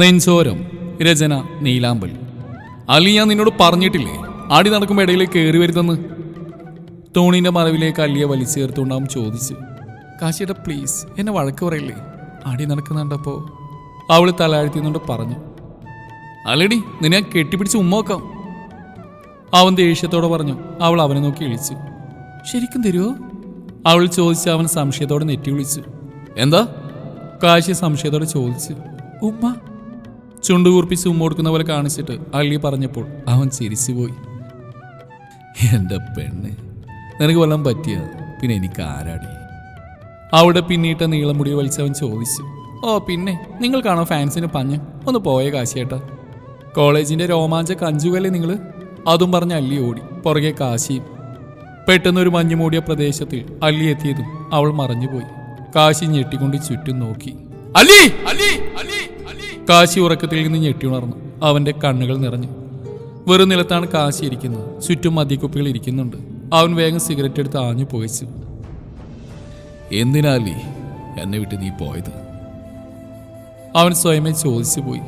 നെഞ്ചോരം രചന നീലാമ്പൽ. അലി ഞാൻ നിന്നോട് പറഞ്ഞിട്ടില്ലേ? ആടി നടക്കുമ്പോൾ ഇടയിലേക്ക് കയറി വരുന്നെന്ന്? തോണിന്റെ മറവിലേക്ക് അല്ലിയെ വലിച്ചു ചേർത്തുകൊണ്ടാവും ചോദിച്ചു. കാശിയുടെ പ്ലീസ് എന്നെ വഴക്ക് പറയില്ലേ? ആടി നടക്കുന്നുണ്ടപ്പോൾ അവൾ തലാഴ്ത്തിന്നുകൊണ്ട് പറഞ്ഞു. അല്ലടി നിന്നെ കെട്ടിപ്പിടിച്ച് ഉമ്മോക്കാം അവൻ ദേഷ്യത്തോടെ പറഞ്ഞു. അവൾ അവനെ നോക്കി ഇളിച്ചു. ശരിക്കും തരുമോ അവൾ ചോദിച്ച് അവൻ സംശയത്തോടെ നെറ്റി വിളിച്ചു. എന്താ? കാശി സംശയത്തോടെ ചോദിച്ചു. ഉമ്മ ചുണ്ടു കൂർപ്പിച്ച് ഉമ്മ കൊടുക്കുന്ന പോലെ കാണിച്ചിട്ട് അള്ളി പറഞ്ഞപ്പോൾ അവൻ ചിരിച്ചു പോയി. എന്റെ പെണ്ണ് നിനക്ക് വല്ലതും പറ്റിയ? പിന്നെ എനിക്ക് ആരാടി? അവിടെ പിന്നീട്ട നീളം മുടി വലിച്ചവൻ ചോദിച്ചു. ഓ പിന്നെ നിങ്ങൾ കാണോ ഫാൻസിന് പഞ്ഞ്? ഒന്ന് പോയ കാശിയേട്ടാ. കോളേജിന്റെ രോമാഞ്ച കഞ്ചുകല്ലേ നിങ്ങൾ അതും പറഞ്ഞ് അല്ലി ഓടി പുറകെ കാശിയും പെട്ടെന്നൊരു മഞ്ഞു മൂടിയ പ്രദേശത്തിൽ അല്ലി എത്തിയതും അവൾ മറഞ്ഞുപോയി. കാശി ഞെട്ടിക്കൊണ്ട് ചുറ്റും നോക്കി. അല്ലി കാശി ഉറക്കത്തിൽ നിന്ന് ഞെട്ടിയുണർന്നു അവന്റെ കണ്ണുകൾ നിറഞ്ഞു. വെറും നിലത്താണ് കാശി ഇരിക്കുന്നത്. ചുറ്റും മദ്യക്കുപ്പികൾ ഇരിക്കുന്നുണ്ട്. അവൻ വേഗം സിഗരറ്റ് എടുത്ത് ആഞ്ഞു പോയിച്ചു. എന്തിനാലി എന്നെ വിട്ട് നീ പോയത്? അവൻ സ്വയമേ ചോദിച്ചു പോയി.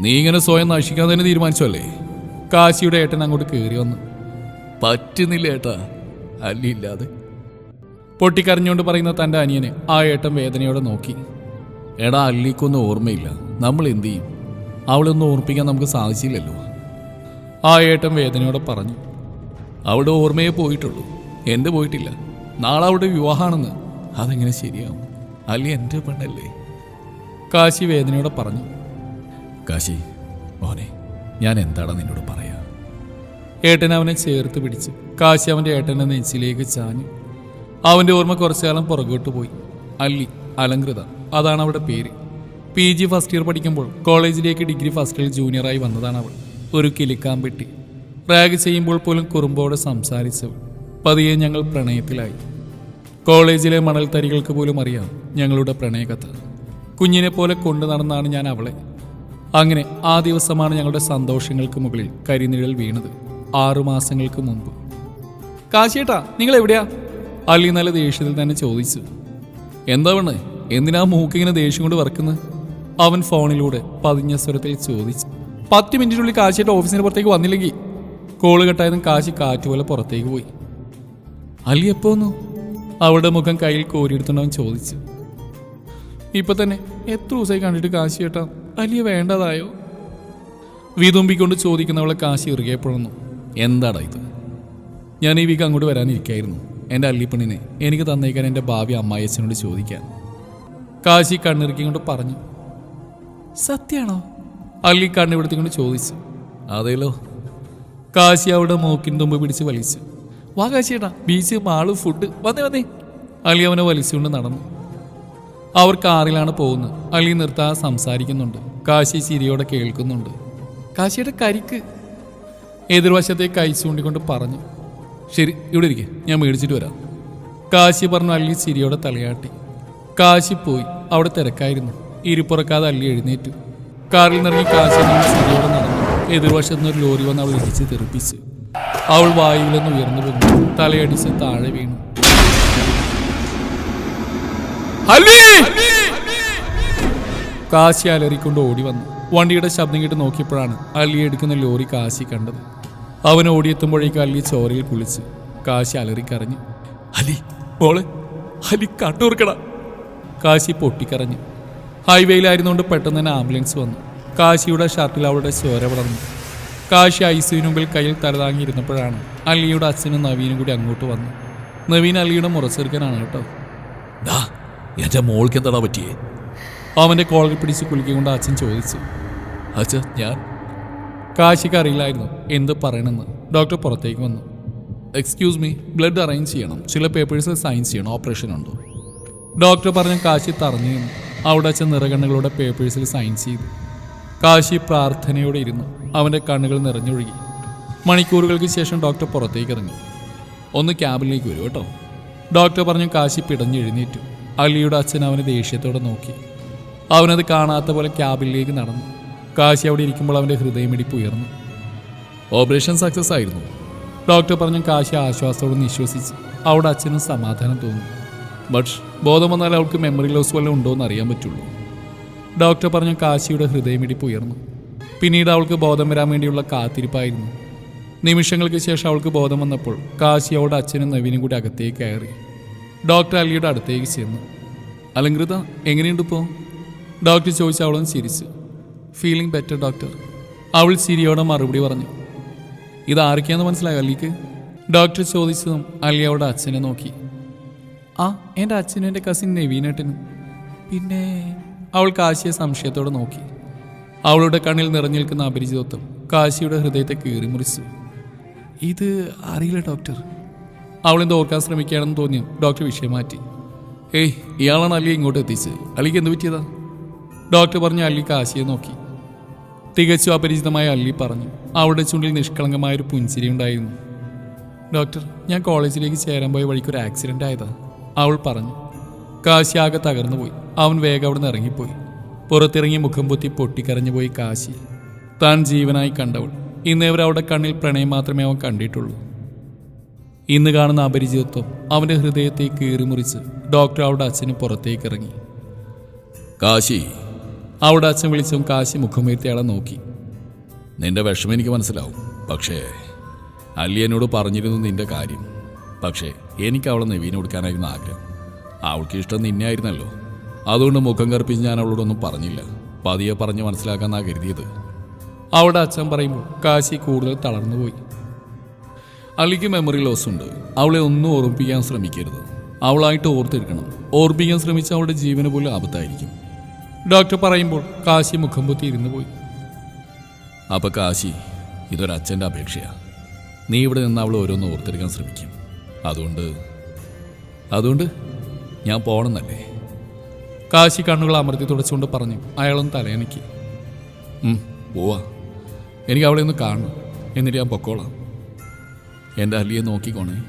നീ ഇങ്ങനെ സ്വയം നശിക്കാൻ തന്നെ തീരുമാനിച്ചല്ലേ കാശിയുടെ ഏട്ടൻ അങ്ങോട്ട് കയറി വന്നു. പറ്റുന്നില്ല ഏട്ടാ അല്ലില്ലാതെ പൊട്ടിക്കരഞ്ഞുകൊണ്ട് പറയുന്ന തന്റെ അനിയനെ ആ ഏട്ടൻ വേദനയോടെ നോക്കി. എടാ അല്ലിക്കൊന്നും ഓർമ്മയില്ല. നമ്മൾ എന്ത് ചെയ്യും? അവളൊന്നും ഓർപ്പിക്കാൻ നമുക്ക് സാധിച്ചില്ലല്ലോ. ആ ഏട്ടൻ വേദനയോടെ പറഞ്ഞു അവിടെ ഓർമ്മയെ പോയിട്ടുള്ളൂ. എന്റെ പോയിട്ടില്ല. നാളെ അവിടെ വിവാഹമാണെന്ന്. അതെങ്ങനെ ശരിയാവും? അല്ലി എന്റെ പെണ്ണല്ലേ? കാശി വേദനയോടെ പറഞ്ഞു കാശി മോനെ ഞാൻ എന്താണ് നിന്നോട് പറയാ? ഏട്ടൻ അവനെ ചേർത്ത് പിടിച്ച് കാശി അവന്റെ ഏട്ടന്റെ നെഞ്ചിലേക്ക് ചാഞ്ഞു. അവന്റെ ഓർമ്മ കുറച്ചു കാലം പുറകോട്ട് പോയി. അല്ലി അലങ്കൃത അതാണ് അവളുടെ പേര്. പി ജി ഫസ്റ്റ് ഇയർ പഠിക്കുമ്പോൾ കോളേജിലേക്ക് ഡിഗ്രി ഫസ്റ്റ് ഇയർ ജൂനിയറായി വന്നതാണ് അവൾ ഒരു കിലിക്കാമ്പെട്ടി. റാഗ് ചെയ്യുമ്പോൾ പോലും കുറുമ്പോടെ സംസാരിച്ചവൾ. പതിയെ ഞങ്ങൾ പ്രണയത്തിലായി. കോളേജിലെ മണൽ തരികൾക്ക് പോലും അറിയാം ഞങ്ങളുടെ പ്രണയകഥ. കുഞ്ഞിനെ പോലെ കൊണ്ടു നടന്നാണ് ഞാൻ അവളെ. അങ്ങനെ ആ ദിവസമാണ് ഞങ്ങളുടെ സന്തോഷങ്ങൾക്ക് മുകളിൽ കരിനിഴൽ വീണത് ആറു മാസങ്ങൾക്ക് മുമ്പ്. കാശിയേട്ടാ നിങ്ങൾ എവിടെയാ അലി നല്ല ദേഷ്യത്തിൽ തന്നെ ചോദിച്ചു. എന്താ പെണ്ണ്? എന്തിനാ മൂക്കിങ്ങനെ ദേഷ്യം കൊണ്ട് വറക്കുന്നത് അവൻ ഫോണിലൂടെ പതിഞ്ഞ സ്വരത്തിൽ ചോദിച്ചു. പത്ത് മിനിറ്റിനുള്ളിൽ കാശിയുടെ ഓഫീസിന് പുറത്തേക്ക് വന്നില്ലെങ്കിൽ കോൾ കെട്ടായതും കാശി കാറ്റുപോലെ പുറത്തേക്ക് പോയി. അലി എപ്പോന്നു അവളുടെ മുഖം കയ്യിൽ കോരിയെടുത്തുകൊണ്ട് അവൻ ചോദിച്ചു. ഇപ്പൊ തന്നെ എത്ര ദിവസമായി കണ്ടിട്ട് കാശി ചേട്ടാ അലിയെ വേണ്ടതായോ? വിതുമ്പിക്കൊണ്ട് ചോദിക്കുന്നവളെ കാശി ഇറുകയപ്പെടുന്നു എന്താടാ ഇത്? ഞാൻ ഈ വീക്ക് അങ്ങോട്ട് വരാനിരിക്കായിരുന്നു. എന്റെ അല്ലിപ്പണിനെ എനിക്ക് തന്നേക്കാൻ എന്റെ ഭാവി അമ്മായിയച്ഛനോട് ചോദിക്കാൻ. കാശി കണ്ണിറുക്കിക്കൊണ്ട് പറഞ്ഞു. സത്യാണോ? അല്ലി കണ്ണിവിടുത്തിക്കൊണ്ട് ചോദിച്ചു. അതേലോ. കാശി അവിടെ മൂക്കിൻ തുമ്പ് പിടിച്ച് വലിച്ചു. വാ കാശിയേട്ടാ ബീച്ച് മാൾ ഫുഡ് വന്നേ വന്നേ. അലി അവനെ വലിച്ചുകൊണ്ട് നടന്നു. അവർ കാറിലാണ് പോകുന്നത്. അലി നിർത്താതെ സംസാരിക്കുന്നുണ്ട്. കാശി ചിരിയോടെ കേൾക്കുന്നുണ്ട്. കാശിയുടെ കരിക്ക്. എതിർവശത്തേക്ക് കൈ ചൂണ്ടിക്കൊണ്ട് പറഞ്ഞു. ശരി ഇവിടെ ഇരിക്കേ. ഞാൻ മേടിച്ചിട്ട് വരാം. കാശി പറഞ്ഞു അല്ലി ചിരിയോടെ തലയാട്ടി. കാശി പോയി അവിടെ തിരക്കായിരുന്നു. ഇരിപ്പുറക്കാതെ അല്ലി എഴുന്നേറ്റു. കാറിൽ നിറങ്ങി കാശി ചിരിയോടെ നടന്നു. എതിർവശത്ത് നിന്ന് ഒരു ലോറി വന്ന് അവൾ ഇടിച്ച് തെറിപ്പിച്ച്. അവൾ വായുവിൽ നിന്ന് ഉയർന്നു വന്നു തലയടിച്ച് താഴെ വീണു. കാശി അലറിക്കൊണ്ട് ഓടി വന്നു. വണ്ടിയുടെ ശബ്ദം കേട്ട് നോക്കിയപ്പോഴാണ് അല്ലി എടുക്കുന്ന ലോറി കാശി കണ്ടത്. അവൻ ഓടിയെത്തുമ്പോഴേക്കും അല്ലി ചോരയിൽ കുളിച്ച്. കാശി അലറിക്കറിഞ്ഞു അലി മോളെ അലി കണ്ണൂർക്കട. കാശി പൊട്ടിക്കറഞ്ഞു ഹൈവേയിലായിരുന്നുകൊണ്ട് പെട്ടെന്ന് തന്നെ ആംബുലൻസ് വന്നു. കാശിയുടെ ഷർട്ടിൽ അവളുടെ ചോര വളർന്നു. കാശി ഐസിന് മുമ്പിൽ കയ്യിൽ തലതാങ്ങിയിരുന്നപ്പോഴാണ് അല്ലിയുടെ അച്ഛനും നവീനും കൂടി അങ്ങോട്ട് വന്നു നവീൻ അലിയുടെ മുറച്ചെറുക്കനാണ് കേട്ടോ. ഡാ എന്റെ മോൾക്ക് എന്താടാ പറ്റിയേ? അവന്റെ കോളിൽ പിടിച്ച് കുലുക്കിക്കൊണ്ട് അച്ഛൻ ചോദിച്ചു. അച്ഛ ഞാൻ? കാശിക്ക് അറിയില്ലായിരുന്നു എന്ത് പറയണമെന്ന്. ഡോക്ടർ പുറത്തേക്ക് വന്നു. എക്സ്ക്യൂസ് മീ ബ്ലഡ് അറേഞ്ച് ചെയ്യണം. ചില പേപ്പേഴ്സിൽ സൈൻ ചെയ്യണം. ഓപ്പറേഷൻ ഉണ്ടോ? ഡോക്ടർ പറഞ്ഞ കാശി തറഞ്ഞു നിന്നു അവിടെ അച്ഛൻ നിറകണ്ണുകളുടെ പേപ്പേഴ്സിൽ സൈൻ ചെയ്തു. കാശി പ്രാർത്ഥനയോടെ ഇരുന്നു. അവന്റെ കണ്ണുകൾ നിറഞ്ഞൊഴുകി. മണിക്കൂറുകൾക്ക് ശേഷം ഡോക്ടർ പുറത്തേക്ക് ഇറങ്ങി. ഒന്ന് ക്യാബിലേക്ക് വരൂ കേട്ടോ. ഡോക്ടർ പറഞ്ഞു കാശി പിടഞ്ഞെഴുന്നേറ്റു. അലിയുടെ അച്ഛൻ അവനെ ദേഷ്യത്തോടെ നോക്കി. അവനത് കാണാത്ത പോലെ ക്യാബിലേക്ക് നടന്നു. കാശി അവിടെ ഇരിക്കുമ്പോൾ അവന്റെ ഹൃദയമിടിപ്പ് ഉയർന്നു. ഓപ്പറേഷൻ സക്സസ് ആയിരുന്നു. ഡോക്ടർ പറഞ്ഞു കാശി ആശ്വാസത്തോടെ നിശ്വസിച്ച് അവിടെ അച്ഛനും സമാധാനം തോന്നി. ബട്ട് ബോധം വന്നാൽ അവൾക്ക് മെമ്മറി ലോസ് വല്ലതും ഉണ്ടോ എന്ന് അറിയാൻ പറ്റുള്ളൂ. ഡോക്ടർ പറഞ്ഞ കാശിയുടെ ഹൃദയമിടിപ്പ് ഉയർന്നു. പിന്നീട് അവൾക്ക് ബോധം വരാൻ വേണ്ടിയുള്ള കാത്തിരിപ്പായിരുന്നു. നിമിഷങ്ങൾക്ക് ശേഷം അവൾക്ക് ബോധം വന്നപ്പോൾ കാശി അവളുടെ അച്ഛനും നവീനും കൂടി അകത്തേക്ക് കയറി. ഡോക്ടർ അലിയുടെ അടുത്തേക്ക് ചെന്നു. അലങ്കൃത എങ്ങനെയുണ്ട് ഇപ്പോൾ ഡോക്ടർ ചോദിച്ചു അവളും ചിരിച്ചു. ഫീലിംഗ് ബെറ്റർ ഡോക്ടർ അവൾ ചിരിയോടെ മറുപടി പറഞ്ഞു. ഇത് ആരൊക്കെയാന്ന് മനസ്സിലായോ അല്ലിക്ക് ഡോക്ടർ ചോദിച്ചതും അലി അവളുടെ അച്ഛനെ നോക്കി. ആ എന്റെ അച്ഛനും എന്റെ കസിൻ നവീനേട്ടനും പിന്നെ അവൾ കാശിയെ സംശയത്തോടെ നോക്കി. അവളുടെ കണ്ണിൽ നിറഞ്ഞു നിൽക്കുന്ന അപരിചിതത്വം കാശിയുടെ ഹൃദയത്തെ കീറിമുറിച്ചു. ഇത് അറിയില്ല ഡോക്ടർ അവളെന്തോ ഓർക്കാൻ ശ്രമിക്കുകയാണെന്ന് തോന്നി ഡോക്ടർ വിഷയം മാറ്റി. ഏയ് ഇയാളാണ് അല്ലി ഇങ്ങോട്ട് എത്തിച്ച് അല്ലിക്ക് എന്ത് പറ്റിയതാ? ഡോക്ടർ പറഞ്ഞു അല്ലി കാശിയെ നോക്കി. തികച്ചും അപരിചിതമായ അല്ലി പറഞ്ഞു. അവളുടെ ചുണ്ടിൽ നിഷ്കളങ്കമായൊരു പുഞ്ചിരി ഉണ്ടായിരുന്നു. ഡോക്ടർ ഞാൻ കോളേജിലേക്ക് ചേരാൻ പോയ വഴിക്ക് ഒരു ആക്സിഡന്റ് ആയതാ. അവൾ പറഞ്ഞു കാശി ആകെ തകർന്നുപോയി അവൻ വേഗം അവിടെ നിന്ന് ഇറങ്ങിപ്പോയി. പുറത്തിറങ്ങി മുഖം പൊത്തി പൊട്ടിക്കരഞ്ഞു പോയി കാശി. താൻ ജീവനായി കണ്ടവൾ. ഇന്നേവർ അവളുടെ കണ്ണിൽ പ്രണയം മാത്രമേ അവൻ കണ്ടിട്ടുള്ളൂ. ഇന്ന് കാണുന്ന അപരിചിതത്വം അവന്റെ ഹൃദയത്തെ കീറിമുറിച്ച് ഡോക്ടർ അവളുടെ അച്ഛന് പുറത്തേക്ക് ഇറങ്ങി കാശി. അവിടെ അച്ഛൻ വിളിച്ചും കാശി മുഖമുയർത്തിയാളെ നോക്കി. നിന്റെ വിഷമം എനിക്ക് മനസ്സിലാവും. പക്ഷേ അല്ലി എന്നോട് പറഞ്ഞിരുന്നു നിന്റെ കാര്യം. പക്ഷേ എനിക്ക് അവളെ നെവീന് കൊടുക്കാനായിരുന്നു ആഗ്രഹം. അവൾക്ക് ഇഷ്ടം നിന്നെ ആയിരുന്നല്ലോ അതുകൊണ്ട് മുഖം കറുപ്പിച്ച് ഞാൻ അവളോടൊന്നും പറഞ്ഞില്ല. പതിയെ പറഞ്ഞ് മനസ്സിലാക്കാന്നാ കരുതിയത്. അവളുടെ അച്ഛൻ പറയുമ്പോൾ കാശി കൂടുതൽ തളർന്നുപോയി അളിക്ക് മെമ്മറി ലോസ് ഉണ്ട്. അവളെ ഒന്നും ഓർമ്മിപ്പിക്കാൻ ശ്രമിക്കരുത്. അവളായിട്ട് ഓർത്തെടുക്കണം ഓർമ്മിക്കാൻ ശ്രമിച്ച അവളുടെ ജീവന് പോലും ആപത്തായിരിക്കും. ഡോക്ടർ പറയുമ്പോൾ കാശി മുഖം പൊത്തി ഇരുന്നു പോയി. അപ്പൊ കാശി ഇതൊരച്ഛന്റെ അപേക്ഷയാണ് നീ ഇവിടെ നിന്ന് അവൾ ഓരോന്ന് ഓർത്തെടുക്കാൻ ശ്രമിക്കും. അതുകൊണ്ട് അതുകൊണ്ട് ഞാൻ പോകണമെന്നല്ലേ കാശി കണ്ണുകൾ അമർത്തി തുടച്ചുകൊണ്ട് പറഞ്ഞു അയാളും തലയനക്കി പോവാ. എനിക്ക് അവളെ ഒന്ന് കാണണം. എന്നിട്ട് ഞാൻ പൊക്കോളാം. എന്റെ അല്ലിയെ നോക്കിക്കോണേ.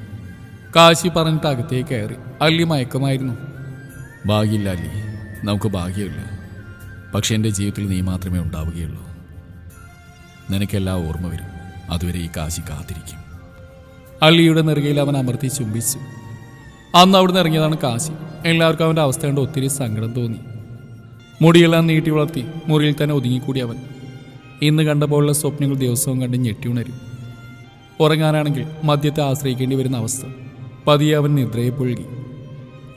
കാശി പറഞ്ഞിട്ട് അകത്തേക്ക് കയറി. അല്ലി മയക്കമായിരുന്നു. ഭാഗ്യമില്ല അല്ലി. നമുക്ക് ഭാഗ്യമില്ല. പക്ഷെ എന്റെ ജീവിതത്തിൽ നീ മാത്രമേ ഉണ്ടാവുകയുള്ളൂ. നിനക്കെല്ലാം ഓർമ്മ വരും. അതുവരെ ഈ കാശി കാത്തിരിക്കും. അള്ളിയുടെ നെറുകയിൽ അവൻ അമർത്തി ചുംബിച്ചു. അന്ന് അവിടുന്ന് ഇറങ്ങിയതാണ് കാശി. എല്ലാവർക്കും അവന്റെ അവസ്ഥ കണ്ട് ഒത്തിരി സങ്കടം തോന്നി. മുടിയെല്ലാം നീട്ടി വളർത്തി മുറിയിൽ തന്നെ ഒതുങ്ങിക്കൂടി അവൻ. ഇന്ന് കണ്ടപ്പോഴുള്ള സ്വപ്നങ്ങൾ ദിവസവും കണ്ട് ഞെട്ടിയുണരും ഉറങ്ങാനാണെങ്കിൽ മദ്യത്തെ ആശ്രയിക്കേണ്ടി വരുന്ന അവസ്ഥ. പതിയെ അവൻ നിദ്രയെ പുഴുകി.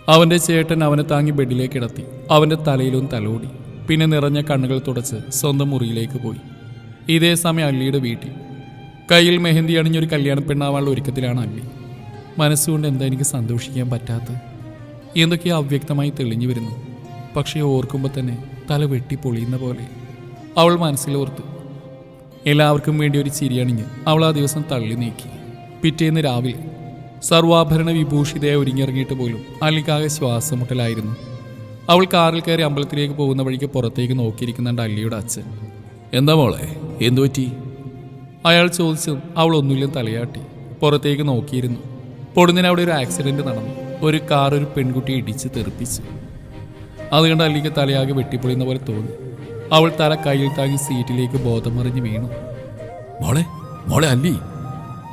അവന്റെ ചേട്ടൻ അവനെ താങ്ങി ബെഡിലേക്ക് കിടത്തി അവന്റെ തലയിലും തലോടി. പിന്നെ നിറഞ്ഞ കണ്ണുകൾ തുടച്ച് സ്വന്തം മുറിയിലേക്ക് പോയി. ഇതേ സമയം അല്ലിയുടെ വീട്ടിൽ കയ്യിൽ മെഹന്തി അണിഞ്ഞൊരു കല്യാണ പെണ്ണാവാനുള്ള ഒരുക്കത്തിലാണ് അല്ലി. മനസ്സുകൊണ്ട് എന്താ എനിക്ക് സന്തോഷിക്കാൻ പറ്റാത്ത എന്തൊക്കെയോ അവ്യക്തമായി തെളിഞ്ഞു വരുന്നു. പക്ഷേ ഓർക്കുമ്പോൾ തന്നെ തല വെട്ടി പൊളിയുന്ന പോലെ. അവൾ മനസ്സിലോർത്തു. എല്ലാവർക്കും വേണ്ടി ഒരു ചിരിയണിഞ്ഞ് അവൾ ആ ദിവസം തള്ളി നീക്കി. പിറ്റേന്ന് രാവിലെ സർവാഭരണ വിഭൂഷിതയെ ഒരുങ്ങിയിറങ്ങിയിട്ട് പോലും അല്ലിക്കാകെ ശ്വാസം മുട്ടലായിരുന്നു അവൾ കാറിൽ കയറി അമ്പലത്തിലേക്ക് പോകുന്ന വഴിക്ക് പുറത്തേക്ക് നോക്കിയിരിക്കുന്നുണ്ട് അല്ലിയുടെ അച്ഛൻ. എന്താ മോളെ? എന്തു പറ്റി അയാൾ ചോദിച്ചതും അവൾ ഒന്നുമില്ല തലയാട്ടി. പുറത്തേക്ക് നോക്കിയിരുന്നു. പൊടുന്നിന് അവിടെ ഒരു ആക്സിഡന്റ് നടന്നു. ഒരു കാർ ഒരു പെൺകുട്ടിയെ ഇടിച്ച് തെറിപ്പിച്ചു. അത് കണ്ട് അല്ലിക്ക് തലയാകെ വെട്ടിപ്പൊളിയുന്ന പോലെ തോന്നി. അവൾ തല കയ്യിൽ താങ്ങി സീറ്റിലേക്ക് ബോധം മറിഞ്ഞ് വീണു. മോളെ മോളെ അല്ലി.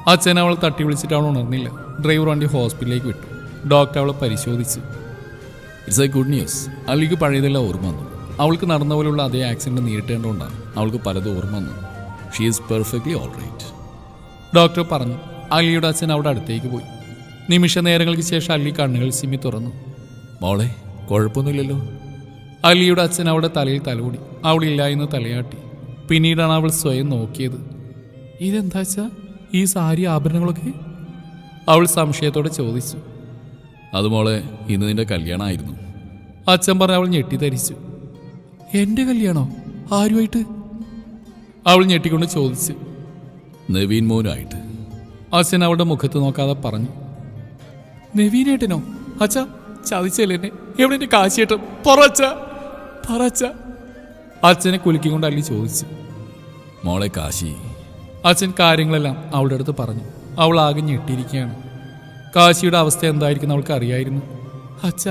അച്ഛൻ അവൾ തട്ടി വിളിച്ചിട്ട് അവൾ ഉണർന്നില്ല. ഡ്രൈവർ വണ്ടി ഹോസ്പിറ്റലിലേക്ക് വിട്ടു. ഡോക്ടർ അവളെ പരിശോധിച്ചു. ഇറ്റ്സ് എ ഗുഡ് ന്യൂസ് അല്ലിക്ക് പഴയതെല്ലാം ഓർമ്മ വന്നു. അവൾക്ക് നടന്ന പോലുള്ള അതേ ആക്സിഡന്റ് നേരിട്ടേണ്ടതുകൊണ്ടാണ് അവൾക്ക് പലതും ഓർമ്മ വന്നു. She is perfectly all right doctor പറഞ്ഞു അല്ലിയുടെ അച്ഛൻ അവിടെ അടുത്തേക്ക് പോയി. നിമിഷ നേരങ്ങൾക്ക് ശേഷം അല്ലി കണ്ണുകൾ സിമി തുറന്നു. മോളെ കുഴപ്പമൊന്നുമില്ലല്ലോ. അലിയുടെ അച്ഛൻ അവിടെ തലയിൽ തലോടി അവളില്ല എന്ന് തലയാട്ടി. പിന്നീടാണ് അവൾ സ്വയം നോക്കിയത്. ഇതെന്താ വെച്ചാ ഈ സാരി ആഭരണങ്ങളൊക്കെ? അവൾ സംശയത്തോടെ ചോദിച്ചു. അത് മോളെ ഇന്ന് നിന്റെ കല്യാണമായിരുന്നു. അച്ഛൻ പറഞ്ഞ അവൾ ഞെട്ടിധരിച്ചു എന്റെ കല്യാണോ? ആരുമായിട്ട്? അവൾ ഞെട്ടിക്കൊണ്ട് ചോദിച്ചു നവീൻ മോനുമായിട്ട് അച്ഛൻ അവളുടെ മുഖത്ത് നോക്കാതെ പറഞ്ഞു നവീനേട്ടനോ? അച്ഛ ചതിച്ചല്ലേ എന്നെ? എവിടെ എന്റെ കാശിയേട്ടൻ? പറച്ച പറച്ച അച്ഛനെ കുലുക്കിക്കൊണ്ട് അല്ലി ചോദിച്ചു. മോളെ കാശി. അച്ഛൻ കാര്യങ്ങളെല്ലാം അവളുടെ അടുത്ത് പറഞ്ഞു. അവൾ ആകെ ഞെട്ടിയിരിക്കുകയാണ്. കാശിയുടെ അവസ്ഥ എന്തായിരിക്കും അവൾക്ക് അറിയായിരുന്നു. അച്ഛ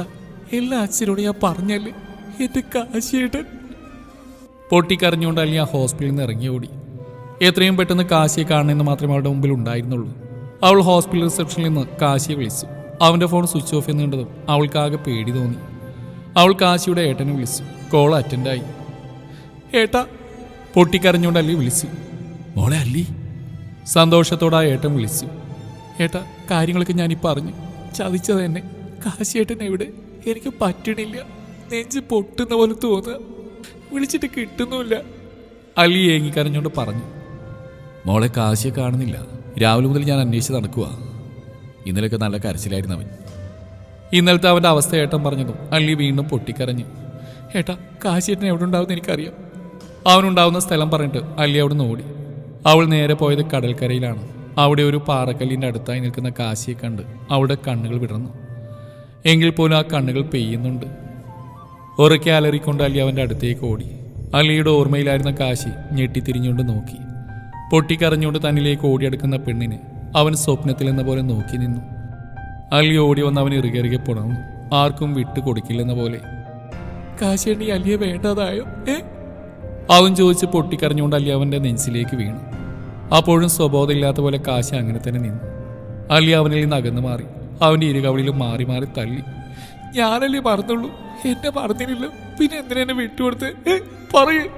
എല്ലാ അച്ഛനോട് ഞാൻ പറഞ്ഞല്ലേ? എന്റെ കാശിയേട്ടൻ പൊട്ടിക്കരഞ്ഞുകൊണ്ട് അല്ലി ആ ഹോസ്പിറ്റലിൽ നിന്ന് ഇറങ്ങി ഓടി. എത്രയും പെട്ടെന്ന് കാശിയെ കാണണമെന്ന് മാത്രമേ അവളുടെ മുമ്പിൽ ഉണ്ടായിരുന്നുള്ളൂ. അവൾ ഹോസ്പിറ്റൽ റിസപ്ഷനിൽ നിന്ന് കാശിയെ വിളിച്ചു. അവന്റെ ഫോൺ സ്വിച്ച് ഓഫ് എന്ന് കണ്ടതും അവൾക്കാകെ പേടി തോന്നി. അവൾ കാശിയുടെ ഏട്ടനെ വിളിച്ചു. കോൾ അറ്റൻഡായി ഏട്ടാ പൊട്ടിക്കരഞ്ഞുകൊണ്ട് അല്ലി വിളിച്ചു. മോളെ അല്ലി സന്തോഷത്തോടെ ആ ഏട്ടൻ വിളിച്ചു. ഏട്ടാ കാര്യങ്ങളൊക്കെ ഞാനിപ്പോൾ അറിഞ്ഞു. ചതിച്ചത് തന്നെ കാശിയേട്ടൻ എവിടെ? എനിക്ക് പറ്റണില്ല. നെഞ്ച് പൊട്ടുന്ന പോലെ തോന്നുക. വിളിച്ചിട്ട് കിട്ടുന്നുമില്ല. അലി ഏങ്ങിക്കരഞ്ഞുകൊണ്ട് പറഞ്ഞു. മോളെ കാശിയെ കാണുന്നില്ല. രാവിലെ മുതൽ ഞാൻ അന്വേഷിച്ച് നടക്കുക ഇന്നലെയൊക്കെ നല്ല കരച്ചിലായിരുന്നു അവൻ. ഇന്നലത്തെ അവന്റെ അവസ്ഥ ഏട്ടൻ പറഞ്ഞതും അല്ലി വീണ്ടും പൊട്ടിക്കരഞ്ഞു. ഏട്ടാ കാശിയേട്ടൻ എവിടെ ഉണ്ടാവുമെന്ന് എനിക്കറിയാം. അവനുണ്ടാവുന്ന സ്ഥലം പറഞ്ഞിട്ട് അല്ലി അവിടെ നിന്ന് ഓടി. അവൾ നേരെ പോയത് കടൽക്കരയിലാണ്. അവിടെ ഒരു പാറക്കല്ലിന്റെ അടുത്തായി നിൽക്കുന്ന കാശിയെ കണ്ട് അവളുടെ കണ്ണുകൾ വിടർന്നു. എങ്കിൽ പോലും ആ കണ്ണുകൾ പെയ്യുന്നുണ്ട്. ഉറക്കെ അലറിക്കൊണ്ട് അലി അവന്റെ അടുത്തേക്ക് ഓടി. അലിയുടെ ഓർമ്മയിലായിരുന്ന കാശി ഞെട്ടിത്തിരിഞ്ഞുകൊണ്ട് നോക്കി. പൊട്ടിക്കറിഞ്ഞുകൊണ്ട് തന്നിലേക്ക് ഓടിയെടുക്കുന്ന പെണ്ണിനെ അവൻ സ്വപ്നത്തിൽ എന്ന പോലെ നോക്കി നിന്നു. അലി ഓടി വന്ന് അവൻ ഇറുകെറുകെ പുണർന്നു. ആർക്കും വിട്ടു കൊടുക്കില്ലെന്ന പോലെ. കാശേണ്ടി അലിയെ വേണ്ടതായോ? ഏ? അവൻ ചോദിച്ച് പൊട്ടിക്കറിഞ്ഞുകൊണ്ട് അലി അവന്റെ നെഞ്ചിലേക്ക് വീണു. അപ്പോഴും സ്വബോധമില്ലാത്ത പോലെ കാശി അങ്ങനെ തന്നെ നിന്നു. അലി അവനിൽ നിന്ന് അകന്നു മാറി. അവന്റെ ഇരുകവളിലും മാറി മാറി തള്ളി ഞാനല്ലേ പറഞ്ഞുള്ളൂ? എന്നെ പറഞ്ഞില്ല. പിന്നെ എന്തിനാ എന്നെ വിട്ടുകൊടുത്ത്? പറയേ.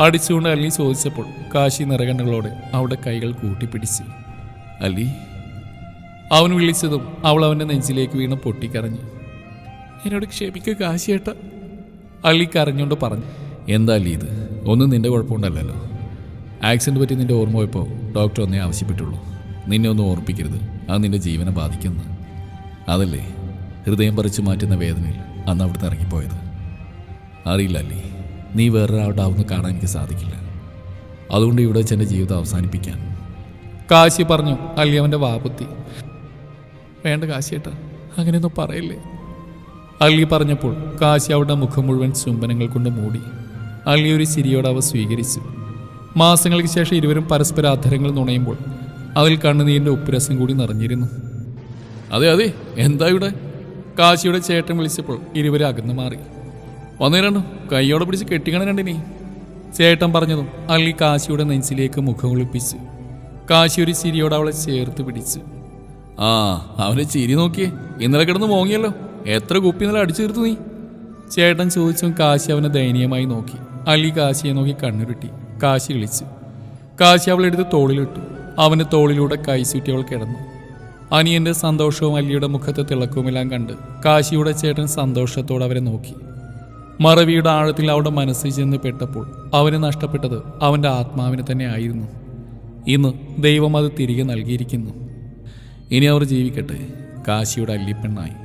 അടിച്ചുകൊണ്ട് അലി ചോദിച്ചപ്പോൾ കാശി നിറകണ്ണുകളോടെ അവളുടെ കൈകൾ കൂട്ടിപ്പിടിച്ച്. അലി അവൻ വിളിച്ചതും അവൾ അവന്റെ നെഞ്ചിലേക്ക് വീണ് പൊട്ടിക്കരഞ്ഞു. എന്നോട് ക്ഷമിക്കുക കാശിയേട്ട. അലി കരഞ്ഞുകൊണ്ട് പറഞ്ഞു എന്താ അലി ഇത്? ഒന്നും നിന്റെ കുഴപ്പമുണ്ടല്ലോ ആക്സിഡന്റ് പറ്റി നിന്റെ ഓർമ്മ പോയപ്പോൾ ഡോക്ടർ ഒന്നേ ആവശ്യപ്പെട്ടുള്ളൂ. നിന്നെ ഒന്നും ഓർപ്പിക്കരുത്. അത് നിന്റെ ജീവനെ ബാധിക്കുന്നു അതല്ലേ? ഹൃദയം പറിച്ചു മാറ്റുന്ന വേദനയിൽ അന്ന് അവിടുന്ന് ഇറങ്ങിപ്പോയത്. അറിയില്ല അല്ലേ നീ വേറൊരാളുടെ ആവുന്ന കാണാൻ എനിക്ക് സാധിക്കില്ല. അതുകൊണ്ട് ഇവിടെ വെച്ച് എന്റെ ജീവിതം അവസാനിപ്പിക്കാൻ. കാശി പറഞ്ഞു അല്ലി അവന്റെ വാപുത്തി വേണ്ട കാശിയേട്ടാ അങ്ങനെയൊന്നും പറയില്ലേ? അല്ലി പറഞ്ഞപ്പോൾ കാശി അവളുടെ മുഖം മുഴുവൻ ചുംബനങ്ങൾ കൊണ്ട് മൂടി. അല്ലി ഒരു ചിരിയോടെ അവ സ്വീകരിച്ചു. മാസങ്ങൾക്ക് ശേഷം ഇരുവരും പരസ്പര അധരങ്ങൾ നുണയുമ്പോൾ അതിൽ കണ്ണുനീരിന്റെ ഉപ്പുരസം കൂടി നിറഞ്ഞിരുന്നു. അതെ അതെ എന്താ ഇവിടെ? കാശിയുടെ ചേട്ടൻ വിളിച്ചപ്പോൾ ഇരുവരും അകന്നു മാറി. വന്നിരണ്ടു കൈയോടെ പിടിച്ച് കെട്ടിക്കണം രണ്ടിനി? ചേട്ടൻ പറഞ്ഞതും അല്ലെങ്കിൽ കാശിയുടെ നെഞ്ചിലേക്ക് മുഖം ഒളിപ്പിച്ച് കാശി ഒരു ചിരിയോടെ അവളെ ചേർത്ത് പിടിച്ച്. ആ അവനെ ചിരി നോക്കിയേ ഇന്നലെ കിടന്ന് മോങ്ങിയല്ലോ എത്ര കുപ്പി ഇന്നലെ അടിച്ചു തീർത്തു നീ? ചേട്ടൻ ചോദിച്ചും കാശി അവനെ ദയനീയമായി നോക്കി. അലി കാശിയെ നോക്കി കണ്ണുരുട്ടി കാശി വിളിച്ചു. കാശി അവളെടുത്ത് തോളിലിട്ടു. അവന് തോളിലൂടെ കൈ ചുറ്റി അവൾ കിടന്നു. അനിയന്റെ സന്തോഷവും അല്ലിയുടെ മുഖത്തെ തിളക്കവുമെല്ലാം കണ്ട് കാശിയുടെ ചേട്ടൻ സന്തോഷത്തോടെ അവരെ നോക്കി. മറവിയുടെ ആഴത്തിൽ അവരുടെ മനസ്സിൽ ചെന്ന് പെട്ടപ്പോൾ അവന് നഷ്ടപ്പെട്ടത് അവന്റെ ആത്മാവിനെ തന്നെ ആയിരുന്നു. ഇന്ന് ദൈവം അത് തിരികെ നൽകിയിരിക്കുന്നു. ഇനി അവർ ജീവിക്കട്ടെ. കാശിയുടെ അല്ലിപ്പെണ്ണായി.